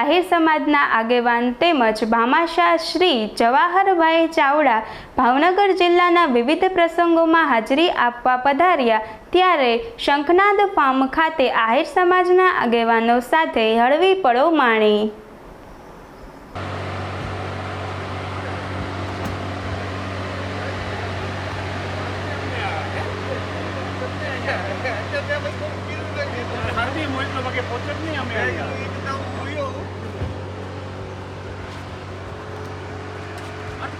આહિર સમાજના આગેવાન તેમજ ભામાશાહ શ્રી જવાહરભાઈ ચાવડા ભાવનગર જિલ્લાના વિવિધ પ્રસંગોમાં હાજરી આપવા પધાર્યા. ત્યારે શંખનાદ ફાર્મ ખાતે આહિર સમાજના આગેવાનો સાથે હળવી પળો માણી. પોતે જ નહીં અમે અહીંયા. મારા બે મારા બનેવી છે. રસ્તા મને મળી ગયા હતા રાજકોટ એટલે મેં ત્યાં પછી પાછા ક્યારે ઉતારવો એમ.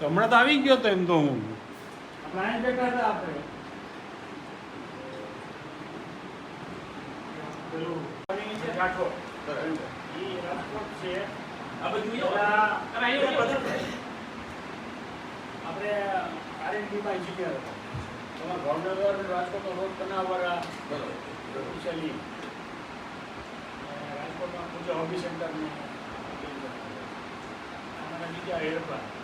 તો હમણાં તો આવી ગયો તો એમ તો હું. બેઠા હતા આપણે. રાજકોટ આપણે R&D માં engineer હતો. એમાં ભાવનગર અને રાજકોટનો રોડ બનાવવાળા કુશલી. રાજકોટમાં પૂજા હોબી સેન્ટરની અમારા બીજા હેરપા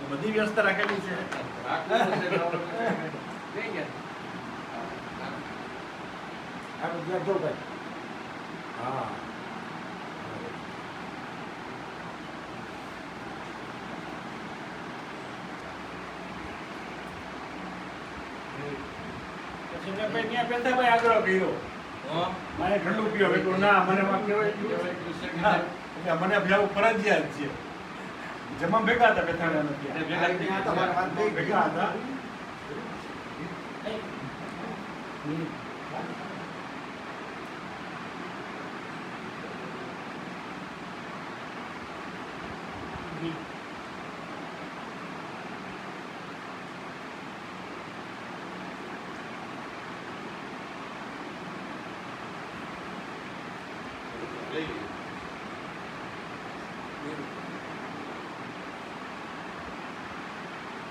બધી વ્યવસ્થા રાખેલી છે. હા પછી મેં ત્યાં પહેલા ભાઈ આગ્રહ કર્યો મારે ઠંડુ પીવો મેં ના મને માં કહેવાય એટલે મને ભેવું ફરજિયાત છે. જમા ભેગા હતા નથી ભેગા હતા.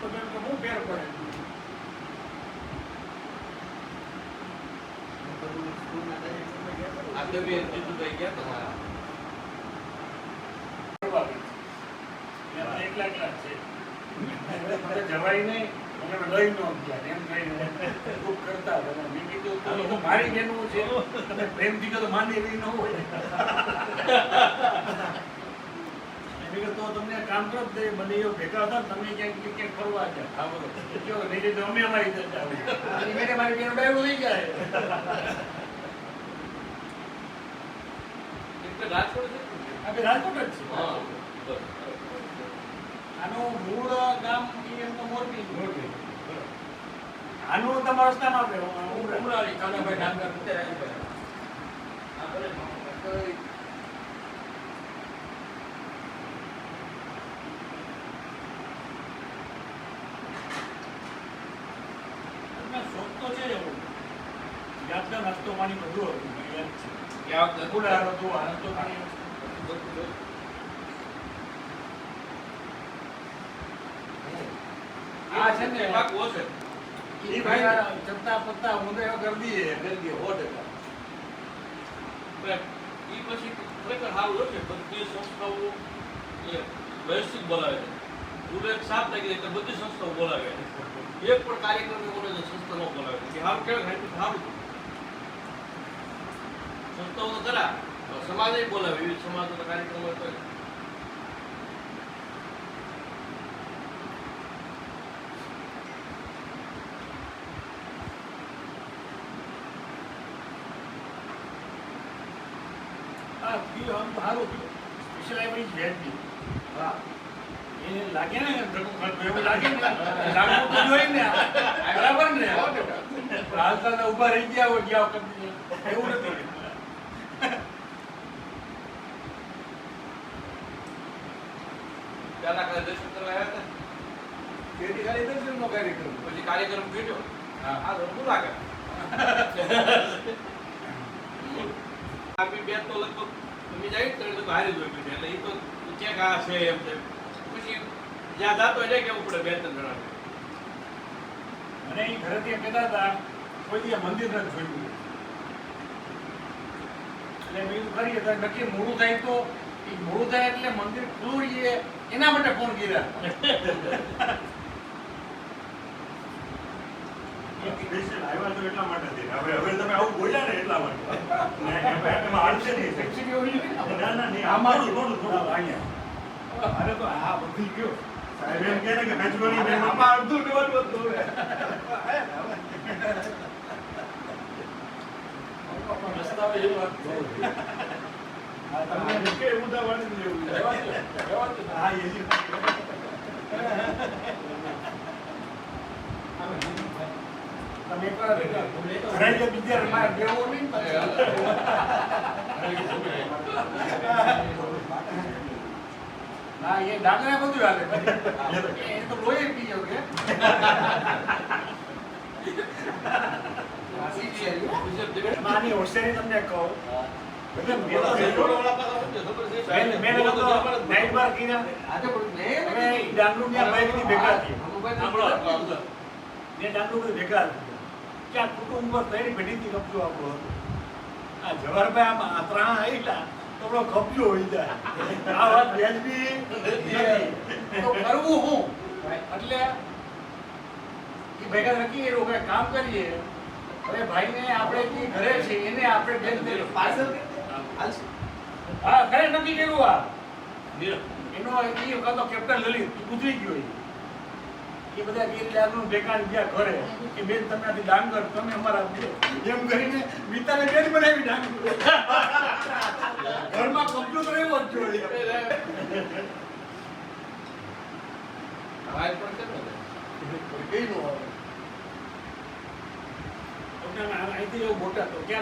તો મેં હું ફેર પડે ત્યાં તો એકલા એકલા જ છે. મારે જવાય નહીં. મને લઈ ન એમ કહીને દુઃખ કરતા હતા. મેં કીધું તો તો મારી બેનું છે. તમે પ્રેમથી કહો તો માની એવી ન હોય. તો તમને કામ કરો તો મને એવું ભેગા હતા તમે ક્યાંક ક્યાંક ફરવા ગયા હા જો નહીં તો અમે અમારી જતા મારી બેનું ડાયવું લઈ જાય આપણે રાજકોટ જ છે. આનું મૂળ ગામ મોરબી. મોરબી. આનું તમારા રસ્તામાં આપણે ઉમરાળી તો છે એવો. યાદગાર નાસ્તો પાણી બધું હતું યાદ છે. ફૂલારો તો નાસ્તો પાણી આ છે ને ઈ ભાઈ ચપટા પત્તા મુંદે કરી દઈએ કરી દઈએ સો ટકા વૈશ્વિક બોલાવે છે. પૂરે એક સાત લાગી એટલે બધી સંસ્થાઓ બોલાવે એક પણ કાર્યક્રમ બોલે નથી સંસ્થા ન બોલાવે. કે હાલ કેવું થાય સારું સંસ્થાઓ તો સમાજે બોલાવે વિવિધ સમાજનો કાર્યક્રમો હોય આ પીઓ આમ સારું સ્પેશિયલ લાઇબ્રેરી જ વ્યાજબી હા એ લાગે ને એવું લાગે ને. લાગવું તો જોઈએ ને. બરાબર ને? હાલતા ઊભા રહી ગયા હોય ગયા વખત. એવું નથી. ત્યાંના કઈ દર્શન કરવા આવ્યા હતા? પછી ખાલી દર્શનનો કાર્યક્રમ. પછી કાર્યક્રમ કર્યો હા. આ લાગે? મુલાકાત આપી બે તો લગભગ તમે જાય તો એટલે જ હોય ગયું એટલે એ તો ક્યાંક આ છે એમ છે. પછી જ્યાં જાતો એટલે કેવું પડે બે ત્રણ જણા મને એ ઘરેથી કહેતા હતા, કોઈ મંદિર નથી જોયું. એટલે એવું કરીએ તો નક્કી મોડું થાય તો. મોડું થાય એટલે મંદિર ખુલ્લું રહીએ એના માટે ફોન કર્યા. તમને નીચે એવું દાવાનું જ લેવું. રહેવા દો, રહેવા દો. હા, એ બીજા રમાય બેવો નહીં ના એ ડાંગરા બધું હાલે એ તો લોહી પી ગયો કે માની હોશિયારી તમને કહું ભેગા થયા. આ કુટુંબ પર ત્રણ પેઢીથી કબજો આપણો હતો. આ જવાહરભાઈ આમ આતરા આવેલા તો આપણો કબજો હોય જાય. આ વાત વ્યાજબી તો કરવું હું એટલે ઈ ભેગા નક્કી કર્યું કે કામ કરીએ હવે ભાઈને આપણે જે ઘરે છે એને આપણે બેન દે- હા ઘરે નક્કી કર્યું આ એનો ઈ વખત કેપ્ટન લલિત ગુજરી ગયો. એ બધા ગીર લાગનું ભેગા ને ગયા ઘરે કે બેન તમે આથી ડાંગર તમે અમારા એમ કરીને મિતાને બેન બનાવી ડાંગર ઘરમાં કમ્પ્યુટર એવો જ જોઈએ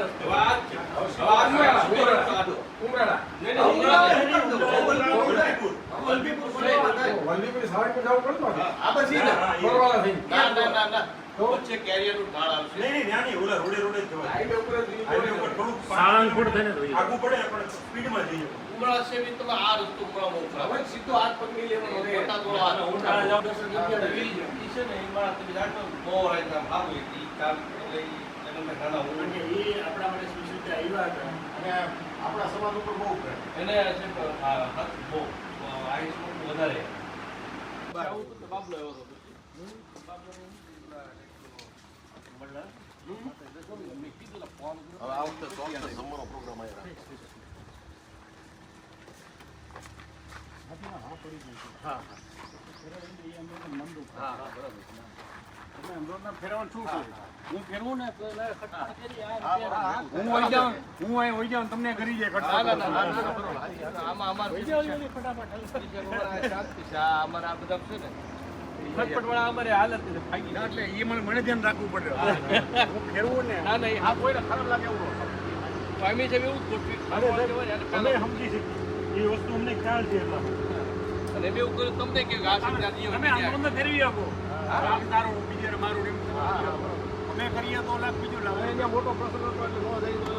રસ્તે વાત ઉમરાળા, શું ઉમરાળા. કાઢો? ઉમરાળા. નહીં, નહીં, ઉમરાળા નહીં, નહીં, ઉમરાળા. ઉમરાળા. વલભીપુર વલ્લભીપુર સવારે જવું પડતું હશે. આ પછી ને. હા, એ. બરોડા થઈ. ના, ના, ના, ના. વચ્ચે કેરિયરનું ઢાળ આવશે. નહીં, નહીં, ત્યાં નહીં. ઓલા રોડે રોડે જ જવાય. હાઈવે ઉપર જ ઈ હાઈવે ઉપર રોડ થોડુંક આપણા સમાજ ઉપર બહુ એને બહુ આયુષ વધારે બાબલો એવો હતો પછી. હવે આ વખતે ચોક્કસ જમવાનો પ્રોગ્રામ આવ્યો તમને કરી જાય ના ના ના ના. ના, ના. આમાં અમારે ને હાલત છે ફાગી ના એટલે એ મને મને ધ્યાન રાખવું પડે. હું. ફેરવું ને. ના નહીં આ કોઈને ખરાબ લાગે એવું ન સ્વામી છે એવું ગોઠવી અમે સમજી શકીએ. એ વસ્તુ અમને ખ્યાલ છે એટલા અને એમ એવું કર્યું તમને કે આ આનંદ ફેરવી આપો. આમ તારો બીજે મારું અમે કરીએ તો લાખ બીજું લાવે મોટો પ્રશ્ન હતો એટલે ન જાય